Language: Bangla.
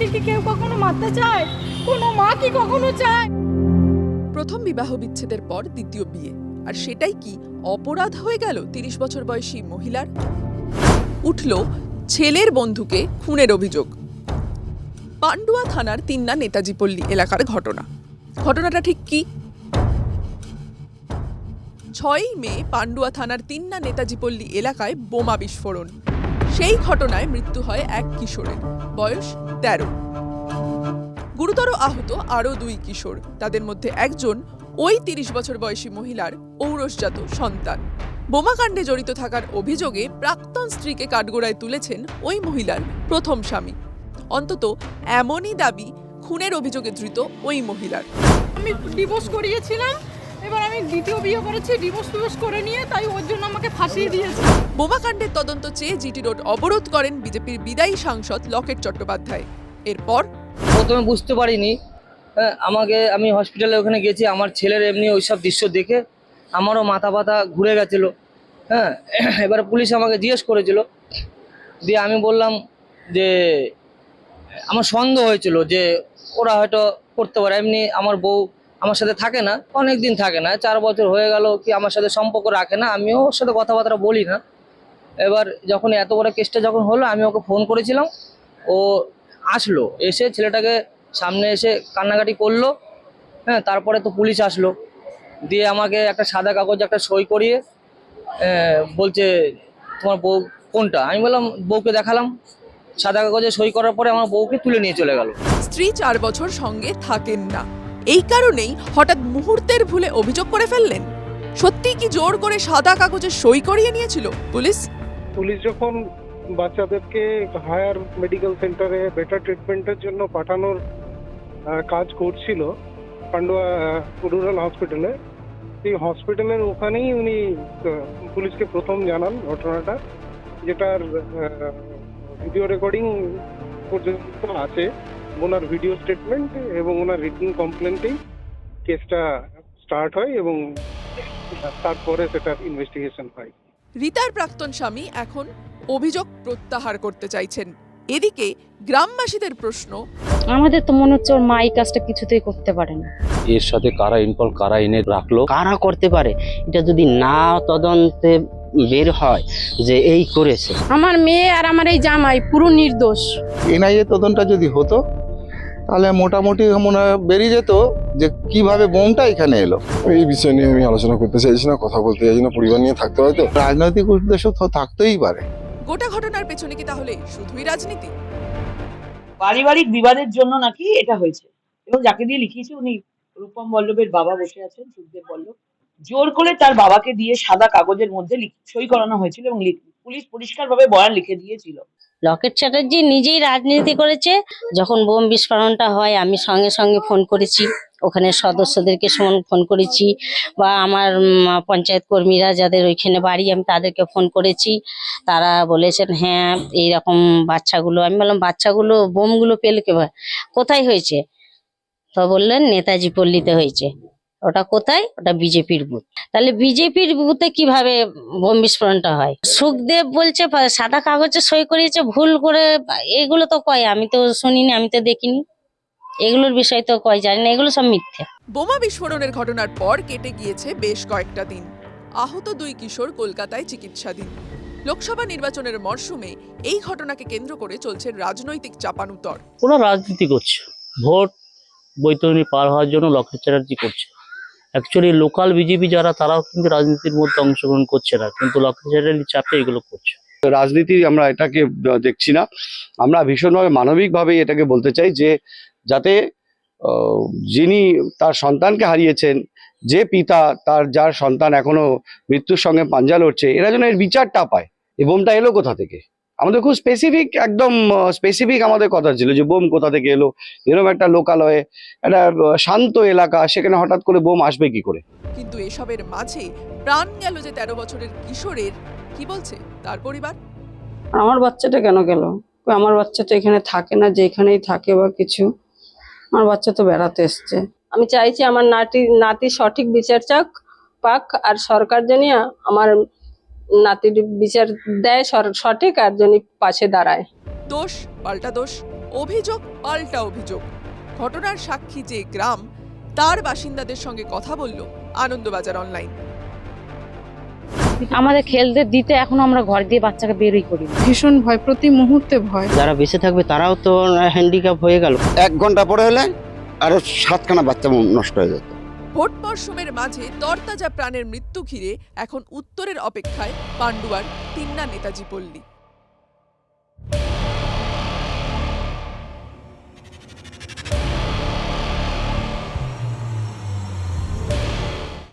কেউ কখনো মারতে চায়? কোনো মা কি কখনো চায়? প্রথম বিবাহ বিচ্ছেদের পর দ্বিতীয় বিয়ে। আর সেটাই কি অপরাধ হয়ে গেল তিরিশ বছর বয়সী মহিলার? উঠল ছেলের বন্ধুকে খুনের অভিযোগ। পান্ডুয়া থানার তিন্না নেতাজি পল্লী এলাকার ঘটনা। ঘটনাটা ঠিক কি? ছয়ই মে পান্ডুয়া থানার তিন্না নেতাজি পল্লী এলাকায় বোমা বিস্ফোরণ। সেই ঘটনায় মৃত্যু হয় এক কিশোরের। বয়স তেরো। গুরুতর আহত আরও দুই কিশোর। তাদের মধ্যে একজন ওই তিরিশ বছর বয়সী মহিলার ঔরসজাত সন্তান। বোমাকাণ্ডে জড়িত থাকার অভিযোগে প্রাক্তন স্ত্রীকে কাঠগোড়ায় তুলেছেন ওই মহিলার প্রথম স্বামী। অন্তত এমনই দাবি খুনের অভিযোগে ধৃত ওই মহিলার। আমি ডিভোর্স করিয়েছিলাম এবার আমি দ্বিতীয় বিয়ে করেছি ডিভোর্স টিভোর্স করে নিয়ে তাই ওর জন্য আমাকে ফাঁসিয়ে দিয়েছে। বোমাকাণ্ডের তদন্ত চেয়ে জিটি রোড অবরোধ করেন বিজেপির বিদায়ী সাংসদ লকেট চট্টোপাধ্যায়। এরপর? প্রথমে বুঝতে পারিনি। হ্যাঁ আমাকে আমি হসপিটালে ওখানে গেছি আমার ছেলের এমনি ওইসব দৃশ্য দেখে আমারও মাথা ব্যথা ঘুরে গেছিল। হ্যাঁ এবার পুলিশ আমাকে জিজ্ঞেস করেছিল। দিয়ে আমি বললাম যে আমার সন্দেহ হয়েছিল যে ওরা হয়তো করতে পারে। এমনি আমার বউ আমার সাথে থাকে না অনেক দিন থাকে না, চার বছর হয়ে গেল কি আমার সাথে সম্পর্ক রাখে না আমিও ওর সাথে কথাবার্তা বলি না। এবার যখন এত বড় কেসটা যখন হলো, আমি ওকে ফোন করেছিলাম, ও আসলো, এসে ছেলেটাকে সামনে এসে কান্নাকাটি করল হ্যাঁ তারপরে তো পুলিশ আসলো, দিয়ে আমাকে একটা সাদা কাগজ, একটা সই করিয়ে বলছে, তোমার বউ কোনটা? আমি বললাম, বউকে দেখালাম। সাদা কাগজে সই করার পরে আমার বউকে তুলে নিয়ে চলে গেল। স্ত্রী চার বছর সঙ্গে থাকেন না। এই কারণেই হঠাৎ মুহূর্তের ভুলে অভিযোগ করে ফেললেন। সত্যি কি জোর করে সাদা কাগজে সই করিয়ে নিয়েছিল পুলিশ? পুলিশ যখন বাচ্চাদেরকে হায়ার মেডিকেল সেন্টারে বেটার ট্রিটমেন্টের জন্য পাঠানোর কাজ করছিল পান্ডুয়া রুরাল হসপিটালে, সেই হসপিটালের ওখানেই উনি পুলিশকে প্রথম জানান ঘটনাটা, যেটার ভিডিও রেকর্ডিং পর্যন্ত আছে। ওনার ভিডিও স্টেটমেন্ট এবং ওনার রিটেন কমপ্লেন্টেই কেসটা স্টার্ট হয় এবং তারপরে সেটার ইনভেস্টিগেশন হয়। রিতার প্রাক্তন স্বামী এখন অভিযোগ প্রত্যাহার করতে চাইছেন। এদিকে গ্রামবাসীদের প্রশ্ন আমাদের তো মনে হচ্ছে ওর মা এই কাজটা কিছুতেই করতে পারে না। এর সাথে কারা ইনভলভ কারা এনে রাখল? কারা করতে পারে? এটা যদি না তদন্তে বের হয় যে এই করেছে। আমার মেয়ে আর আমার এই জামাই পুরো নির্দোষ। এনআইএ তদন্ত যদি হতো তাহলে মোটামুটি মনে হয় বেরিয়ে যেত যে কীভাবে বোমটা এখানে এলো। এই বিষয় নিয়ে আমি আলোচনা করতে চাইছি না কথা বলতে চাইছি না পরিবার নিয়ে থাকতে হয় তো। রাজনৈতিক উদ্দেশ্য তো থাকতেই পারে। গোটা ঘটনার পেছনে কি তাহলে শুধুই রাজনীতি? পারিবারিক বিবাদের জন্য নাকি এটা হয়েছে? এবং যাকে দিয়ে লিখিয়েছে উনি রূপম বল্লভের বাবা বসে আছেন সুখদেব বল্লভ। জোর করে তার বাবাকে দিয়ে সাদা কাগজের মধ্যে সই করানো হয়েছিল এবং পুলিশ পরিষ্কারভাবে বয়ান লিখে দিয়েছিল। লকেট চ্যাটার্জি নিজেই রাজনীতি করেছে। যখন বোম বিস্ফোরণটা হয়, আমি সঙ্গে সঙ্গে ফোন করেছি। ওখানে সদস্যদেরকে সম- ফোন করেছি বা আমার পঞ্চায়েত কর্মীরা যাদের ওইখানে বাড়ি, আমি তাদেরকে ফোন করেছি। তারা বলেছেন হ্যাঁ এইরকম বাচ্চাগুলো, আমি বললাম, বাচ্চাগুলো, বোমগুলো পেলে কে, কোথায় হয়েছে? তো বললেন, নেতাজি পল্লীতে হয়েছে। ওটা কোথায়? ওটা বিজেপির বুথ। তাহলে বিজেপির বুথে কীভাবে বোম বিস্ফোরণটা হয়? সুখদেব বলছে সাদা কাগজে সই করিয়েছে ভুল করে এগুলো তো কয়? আমি তো শুনিনি আমি তো দেখিনি। এগুলোর বিষয় তো কয়? জানি না এগুলো সব মিথ্যে। বোমা বিস্ফোরণের ঘটনার পর কেটে গিয়েছে বেশ কয়েকটা দিন। আহত দুই কিশোর কলকাতায় চিকিৎসাধীন। লোকসভা নির্বাচনের মরশুমে এই ঘটনাকে কেন্দ্র করে চলছে রাজনৈতিক চাপানুতর। ওরা রাজনীতি করছে। ভোট বৈতরণী পার হওয়ার জন্য লকেট চ্যাটার্জি করছে। অ্যাকচুয়ালি লোকাল বিজেপি যারা, তারাও কিন্তু রাজনীতির মধ্যে অংশগ্রহণ করছে না। কিন্তু লক্ষ্মী চাপে এগুলো করছে। রাজনীতি আমরা এটাকে দেখছি না। আমরা ভীষণভাবে মানবিকভাবে এটাকে বলতে চাই যে, যাতে যিনি তার সন্তানকে হারিয়েছেন, যে পিতা তার, যার সন্তান এখনও মৃত্যুর সঙ্গে পাঞ্জা লড়ছে, এরা যেন এর বিচারটা পায়। এই বোমটা এলো কোথা থেকে? আমাদের খুব স্পেসিফিক একদম স্পেসিফিক আমাদের কথা ছিল যে বোম কোথা থেকে এলো। এরকম একটা লোকালয়ে একটা শান্ত এলাকা সেখানে হঠাৎ করে বোম আসবে কি করে? কিন্তু এসবের মাঝে প্রাণ গেল যে তেরো বছরের কিশোরের। কি বলছে তার পরিবার? আমার বাচ্চাটা কেন গেল? আমার বাচ্চা তো এখানে থাকে না যে এখানেই থাকে বা কিছু। আমার বাচ্চা তো বেড়াতে এসছে। আমি চাইছি আমার নাতি নাতি সঠিক বিচার চাক পাক আর সরকার জানিয়া আমার নাতির বিচার দেয় সঠিক আর জানি পাশে দাঁড়ায়। দোষ পাল্টা দোষ অভিযোগ পাল্টা অভিযোগ। ঘটনার সাক্ষী যে গ্রাম তার বাসিন্দাদের সঙ্গে কথা বলল আনন্দবাজার অনলাইন। আমাদের খেলতে দিতে এখন আমরা ঘর দিয়ে বাচ্চাকে বেরই করি ভীষণ ভয় প্রতি মুহূর্তে ভয়। যারা বেঁচে থাকবে তারাও তো হ্যান্ডিক্যাপ হয়ে গেল। এক ঘণ্টা পরে হলে আরও সাতখানা বাচ্চা নষ্ট হয়ে যেত। ভোট মরশুমের মাঝে তরতাজা প্রাণের মৃত্যু ঘিরে এখন উত্তরের অপেক্ষায় পাণ্ডুয়ার তিন্না নেতাজি পল্লী।